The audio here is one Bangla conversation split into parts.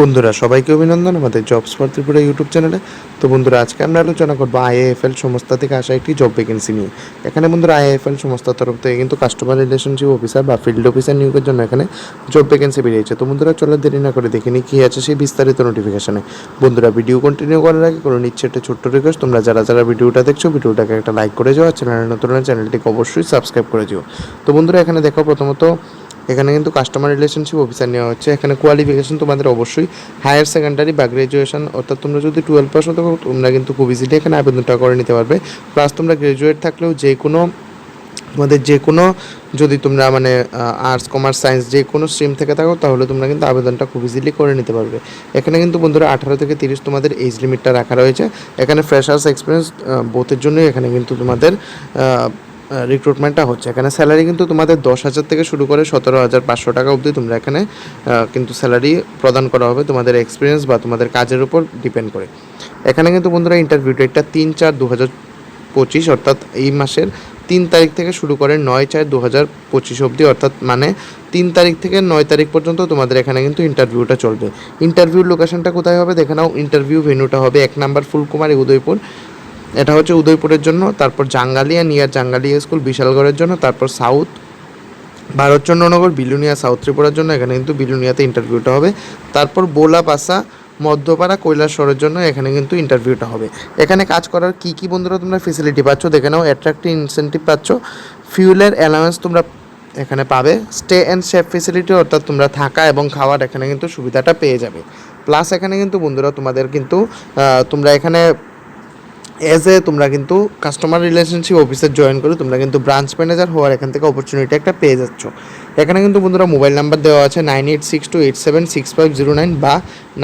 বন্ধুরা, সবাইকে অভিনন্দন আমাদের জবস ফর ত্রিপুরা ইউটিউব চ্যানেলে তো বন্ধুরা, আজকে আমরা আলোচনা করব আইএফএল সংস্থা থেকে আসা একটি জব ভ্যাকেন্সি নিয়ে। এখানে বন্ধুরা আইএফএল সংস্থার তরফ থেকে কিন্তু কাস্টমার রিলেশনশিপ অফিসার বা ফিল্ড অফিসার নিয়োগের জন্য এখানে জব ভ্যাকেন্সি বেরিয়েছে। তো বন্ধুরা, চলো দেরি না করে দেখিনি কী আছে সেই বিস্তারিত নোটিফিকেশনে বন্ধুরা ভিডিও কন্টিনিউ করার আগে কোনো নিচ্ছে একটা ছোট্ট রিকোয়েস্ট তোমরা যারা যারা ভিডিওটা দেখছ, ভিডিওটাকে একটা লাইক করে যাও চ্যানেলের নতুন চ্যানেলটিকে অবশ্যই সাবস্ক্রাইব করে দিও। তো বন্ধুরা, এখানে দেখো প্রথমত এখানে কিন্তু কাস্টমার রিলেশনশিপ অফিসার নেওয়া হচ্ছে। এখানে কোয়ালিফিকেশন তোমাদের অবশ্যই হায়ার সেকেন্ডারি বা গ্রাজুয়েশন অর্থাৎ তোমরা যদি টুয়েলভ পাস হতো তোমরা কিন্তু খুব ইজিলি এখানে আবেদনটা করে নিতে পারবে। প্লাস তোমরা গ্রাজুয়েট থাকলেও যে কোনো তোমাদের যে কোনো যদি তোমরা মানে আর্টস কমার্স সায়েন্স যে কোনো স্ট্রিম থেকে থাকো, তাহলে তোমরা কিন্তু আবেদনটা খুব ইজিলি করে নিতে পারবে। এখানে কিন্তু বন্ধুরা আঠারো থেকে তিরিশ তোমাদের এজ লিমিটটা রাখা রয়েছে। এখানে ফ্রেশার্স এক্সপিরিয়েন্স বোথের জন্যই এখানে কিন্তু তোমাদের রিক্রুটমেন্টটা হচ্ছে। এখানে স্যালারি কিন্তু তোমাদের দশ হাজার থেকে শুরু করে সতেরো হাজার পাঁচশো টাকা অবধি তোমরা এখানে কিন্তু স্যালারি প্রদান করা হবে তোমাদের এক্সপিরিয়েন্স বা তোমাদের কাজের উপর ডিপেন্ড করে। এখানে কিন্তু বন্ধুরা ইন্টারভিউ ডেটটা তিন চার দু হাজার পঁচিশ, অর্থাৎ এই মাসের তিন তারিখ থেকে শুরু করে নয় চার দু হাজার পঁচিশ অবধি, অর্থাৎ মানে তিন তারিখ থেকে নয় তারিখ পর্যন্ত তোমাদের এখানে কিন্তু ইন্টারভিউটা চলবে। ইন্টারভিউ লোকেশনটা কোথায় হবে? দেখে নাও ইন্টারভিউ ভেন্যুটা হবে এক নাম্বার ফুলকুমারী উদয়পুর। এটা হচ্ছে উদয়পুরের জন্য, তারপর জাঙ্গালিয়া, নিয়ার জাঙ্গালিয়া স্কুল, বিশালগড়ের জন্য, তারপর সাউথ, ভারতচন্দ্রনগর, বিলুনিয়া, সাউথ ত্রিপুরার জন্য, এখানে কিন্তু বিলুনিয়াতে ইন্টারভিউটা হবে। তারপর বোলা পাসা মধ্যপাড়া কৈলাসরের জন্য এখানে কিন্তু ইন্টারভিউটা হবে। এখানে কাজ করার কি কি বন্ধুরা তোমরা ফেসিলিটি পাচ্ছ দেখে নাও অ্যাট্রাক্টিভ ইনসেন্টিভ পাচ্ছ। ফিউলের অ্যালাউন্স তোমরা এখানে পাবে। স্টে অ্যান্ড সেফ ফেসিলিটি অর্থাৎ তোমরা থাকা এবং খাওয়ার এখানে কিন্তু সুবিধাটা পেয়ে যাবে। প্লাস এখানে কিন্তু বন্ধুরা তোমাদের কিন্তু তোমরা এখানে অ্যাজ এ তোমরা কিন্তু কাস্টমার রিলেশনশিপ অফিসার জয়েন করে তোমরা কিন্তু ব্রাঞ্চ ম্যানেজার হওয়ার এখান থেকে অপরচুনিটি একটা পেয়ে যাচ্ছ। এখানে কিন্তু বন্ধুরা মোবাইল নাম্বার দেওয়া আছে nine eight six two eight seven six five zero nine বা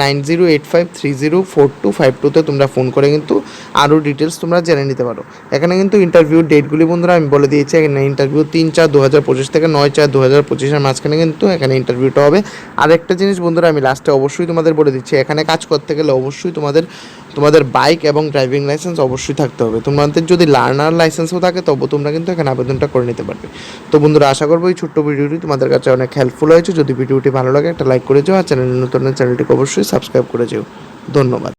nine zero eight five three zero four two five টুতে তোমরা ফোন করে কিন্তু আরও ডিটেলস তোমরা জেনে নিতে পারো। এখানে কিন্তু ইন্টারভিউ ডেটগুলি বন্ধুরা আমি বলে দিয়েছি, এখানে ইন্টারভিউ তিন চার দু হাজার পঁচিশ থেকে নয় চার দু হাজার পঁচিশের মাঝখানে কিন্তু এখানে ইন্টারভিউটা হবে। আর একটা জিনিস বন্ধুরা আমি লাস্টে অবশ্যই তোমাদের বলে দিচ্ছি, এখানে কাজ করতে গেলে অবশ্যই তোমাদের তোমাদের বাইক এবং ড্রাইভিং লাইসেন্স অবশ্যই থাকতে হবে। তোমাদের যদি লার্নার লাইসেন্সও থাকে, তবু তোমরা কিন্তু এখানে আবেদনটা করে নিতে পারবে। তো বন্ধুরা আশা করব এই ছোট্ট ভিডিওটি তোমাদের কাছে অনেক হেল্পফুল হয়েছে। যদি ভিডিওটি ভালো লাগে, একটা লাইক করে যাও। আর চ্যানেল নতুন চ্যানেলটিকে অবশ্যই সাবস্ক্রাইব করে যেও। ধন্যবাদ।